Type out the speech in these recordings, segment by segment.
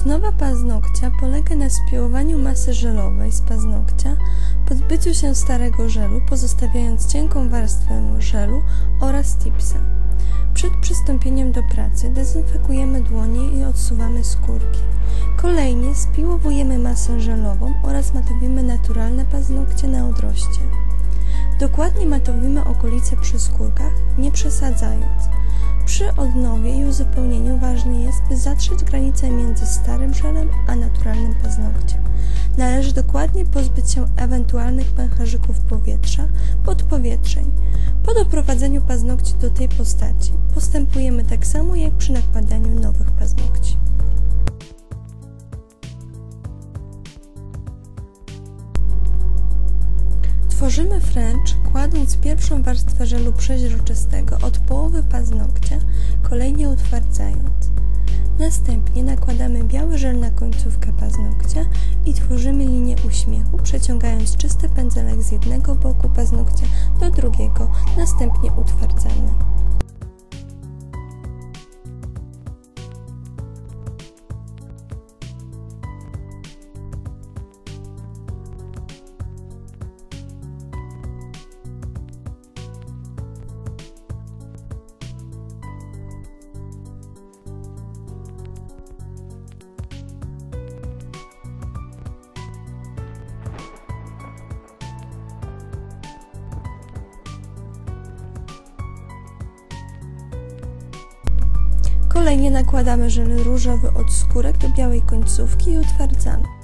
Odnowa paznokcia polega na spiłowaniu masy żelowej z paznokcia, pozbyciu się starego żelu, pozostawiając cienką warstwę żelu oraz tipsa. Przed przystąpieniem do pracy dezynfekujemy dłonie i odsuwamy skórki. Kolejnie spiłowujemy masę żelową oraz matowimy naturalne paznokcie na odroście. Dokładnie matowimy okolice przy skórkach, nie przesadzając. Przy odnowie i uzupełnieniu ważne jest, by zatrzeć granicę między starym żelem a naturalnym paznokciem. Należy dokładnie pozbyć się ewentualnych pęcherzyków powietrza, podpowietrzeń. Po doprowadzeniu paznokci do tej postaci postępujemy tak samo jak przy nakładaniu nowych paznokci. Tworzymy fręcz, kładąc pierwszą warstwę żelu przeźroczystego od połowy paznokcia, kolejnie utwardzając. Następnie nakładamy biały żel na końcówkę paznokcia i tworzymy linię uśmiechu, przeciągając czysty pędzelek z jednego boku paznokcia do drugiego, następnie utwardzamy. Kolejnie nakładamy żel różowy od skórek do białej końcówki i utwardzamy.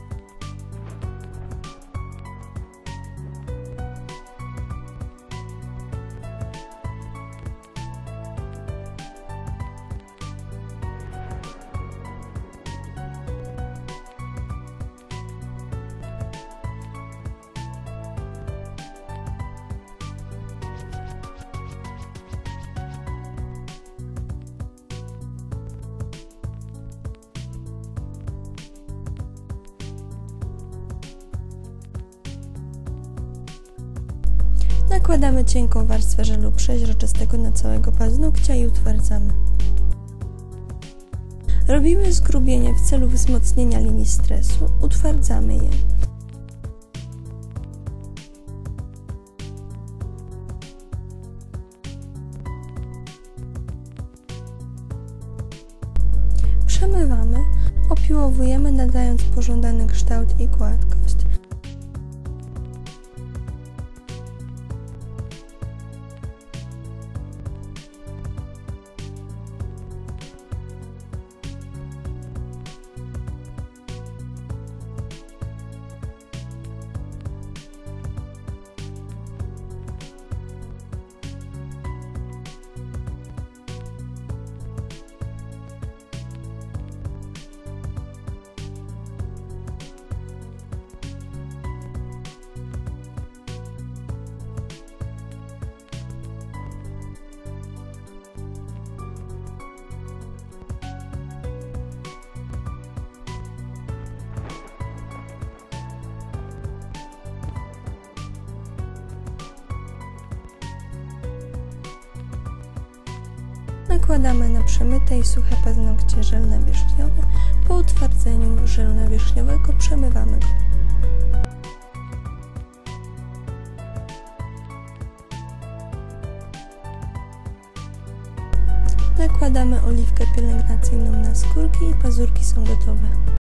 Nakładamy cienką warstwę żelu przeźroczystego na całego paznokcia i utwardzamy. Robimy zgrubienie w celu wzmocnienia linii stresu, utwardzamy je. Przemywamy, opiłowujemy nadając pożądany kształt i gładkość. Nakładamy na przemyte i suche paznokcie żel nawierzchniowy. Po utwardzeniu żelu nawierzchniowego przemywamy go. Nakładamy oliwkę pielęgnacyjną na skórki i pazurki są gotowe.